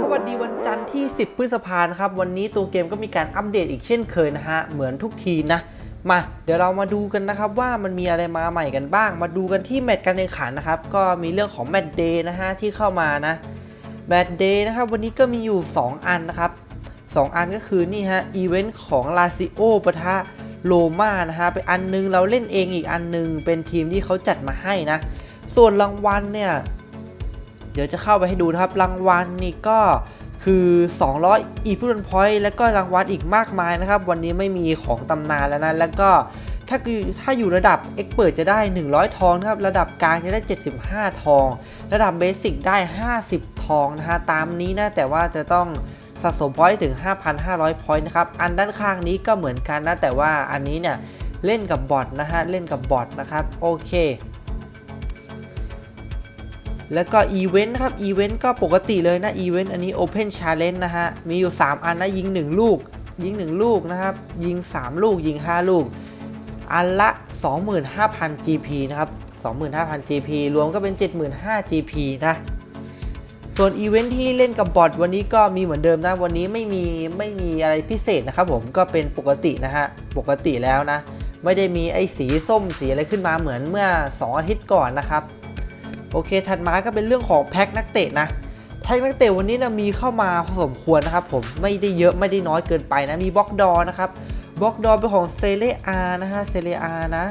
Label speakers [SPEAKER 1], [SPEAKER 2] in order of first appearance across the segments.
[SPEAKER 1] สวัสดีวันจันทร์ที่ 10 พฤษภาคมครับ วันนี้ตัวเกมก็มีการอัปเดตอีกเช่นเคยนะฮะ เหมือนทุกทีนะ มาเดี๋ยวเรามาดูกันนะครับว่ามันมีอะไรมาใหม่กันบ้าง มาดูกันที่แมตช์การแข่งขันนะครับ ก็มีเรื่องของแมตช์เดย์นะฮะที่เข้ามานะแมตช์เดย์นะครับวันนี้ก็มีอยู่ 2 อันนะครับ 2 อันก็คือนี่ฮะอีเวนต์ของลาซิโอปะทะโลมานะฮะเป็นอันนึงเราเล่นเองอีกอันนึงเป็นทีมที่เขาจัดมาให้นะ ส่วนรางวัลเนี่ย เดี๋ยวจะเข้าไปให้ดูนะครับ รางวัลนี่ก็คือ 200 e f u l point แล้วก็รางวัลอีกมากมายนะครับ วันนี้ไม่มีของตำนานแล้วนะ แล้วก็ถ้าอยู่ถ้าอยู่ระดับ Expert จะได้ 100 ทองนะครับ ระดับกลางจะได้ 75 ทอง ระดับเบสิกได้ 50 ทองนะฮะ ตามนี้นะ แต่ว่าจะต้องสะสมพอยต์ถึง 5,500 พอยต์นะครับ อันด้านข้างนี้ก็เหมือนกันนะ แต่ว่าอันนี้เนี่ยเล่นกับบอทนะฮะ เล่นกับบอทนะครับ โอเค แล้วก็อีเวนต์นะครับอีเวนต์ก็ปกติเลยนะอีเวนต์อันนี้ Open Challenge นะฮะ มีอยู่ 3 อันนะ ยิง 1 ลูก ยิง 1 ลูกนะครับ ยิง 3 ลูก ยิง 5 ลูก อันละ 25,000 GP นะครับ 25,000 GP รวมก็เป็น 75,000 GP นะ ส่วนอีเวนท์ที่เล่นกับบอทวันนี้ก็มีเหมือนเดิมนะ วันนี้ไม่มีไม่มีอะไรพิเศษนะครับผมก็เป็นปกตินะฮะ ปกติแล้วนะ ไม่ได้มีไอ้สีส้มสีอะไรขึ้นมาเหมือนเมื่อ 2 อาทิตย์ก่อนนะครับ โอเค ถัดมาก็เป็นเรื่องของแพ็คนักเตะนะแพ็คนักเตะวันนี้นะมีเข้ามาพอสมควรนะครับผมไม่ได้เยอะไม่ได้น้อยเกินไปนะมีบล็อกดอนะครับบล็อกดอเป็นของเซเลอานะฮะเซเลอานะ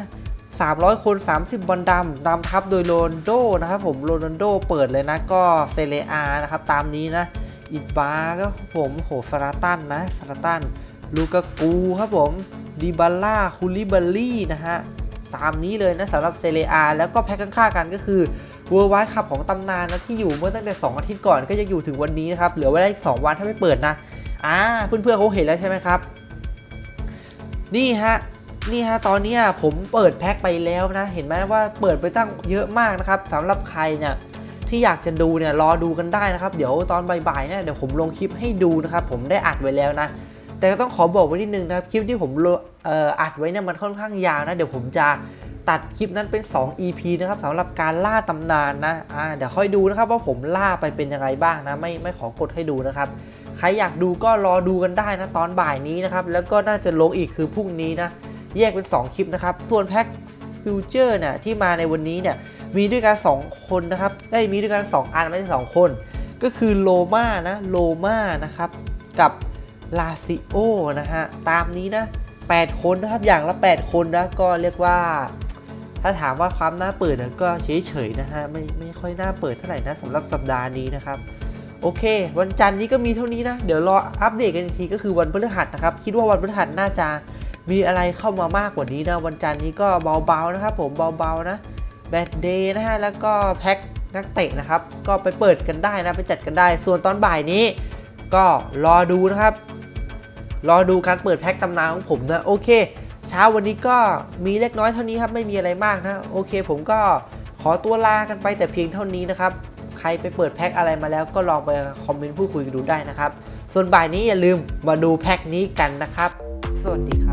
[SPEAKER 1] 300 คน 30 บอลดำนำทัพโดยโรนโดนะครับผมโรนโดเปิดเลยนะก็เซเลอานะครับตามนี้นะอิบาร์ก็ผมโหสลาตันนะสลาตันลูกากูครับผมดิบาล่าคูลิบาลี่นะฮะตามนี้เลยนะสำหรับเซเลอาแล้วก็แพ็คข้างๆกันก็คือ เวอร์ไวท์คัพของตำนานนะที่อยู่เมื่อตั้งแต่ 2 อาทิตย์ก่อนก็ยังอยู่ถึงวันนี้นะครับเหลือเวลาอีก 2 วันถ้าไม่เปิดนะอ่าเพื่อนๆเขาเห็นแล้วใช่ไหมครับ นี่ฮะนี่ฮะตอนนี้ผมเปิดแพ็คไปแล้วนะ เห็นไหมว่าเปิดไปตั้งเยอะมากนะครับสำหรับใครเนี่ยที่อยากจะดูเนี่ยรอดูกันได้นะครับ เดี๋ยวตอนบ่ายๆเนี่ยเดี๋ยวผมลงคลิปให้ดูนะครับผมได้อัดไว้แล้วนะ แต่ก็ต้องขอบอกไว้นิดนึงนะครับคลิปที่ผมเอ่ออัดไว้เนี่ยมันค่อนข้างยาวนะ เดี๋ยวผมจะ ตัดคลิปนั้นเป็น 2 EP นะครับสำหรับการล่าตำนานนะอ่าเดี๋ยวค่อยดูนะครับว่าผมล่าไปเป็นยังไงบ้างนะไม่ไม่ขอกดให้ดูนะครับ ใครอยากดูก็รอดูกันได้นะตอนบ่ายนี้นะครับแล้วก็น่าจะลงอีกคือพรุ่งนี้นะแยกเป็น 2 คลิปนะครับ ส่วนแพ็คฟิวเจอร์เนี่ยที่มาในวันนี้เนี่ยมีด้วยกัน 2 คนนะครับได้มีด้วยกัน 2 อันไม่ใช่2คน ก็คือโลมานะโลมานะครับกับลาซิโอนะฮะตามนี้นะ8คนนะครับอย่างละ 8 คนนะก็เรียกว่า ถ้าถามว่าความน่าเปิดก็เฉยๆนะฮะไม่ไม่ค่อยน่าเปิดเท่าไหร่นะสำหรับสัปดาห์นี้นะครับโอเค วันจันทร์นี้ก็มีเท่านี้นะ เดี๋ยวรออัปเดตกันอีกทีก็คือวันพฤหัสนะครับ คิดว่าวันพฤหัสน่าจะมีอะไรเข้ามามากกว่านี้นะ วันจันทร์นี้ก็เบาๆนะครับผมเบาๆนะแบดเดย์นะฮะ แล้วก็แพ็คนักเตะนะครับ ก็ไปเปิดกันได้นะ ไปจัดกันได้ ส่วนตอนบ่ายนี้ ก็รอดูนะครับ รอดูการเปิดแพ็คตำนานของผมนะ โอเค เช้าวันนี้ก็มีเล็กน้อยเท่านี้ครับไม่มีอะไรมากนะโอเค ผมก็ขอตัวลากันไปแต่เพียงเท่านี้นะครับใครไปเปิดแพ็คอะไรมาแล้วก็ลองไปคอมเมนต์พูดคุยกันดูได้นะครับ ส่วนบ่ายนี้อย่าลืมมาดูแพ็คนี้กันนะครับ สวัสดีครับ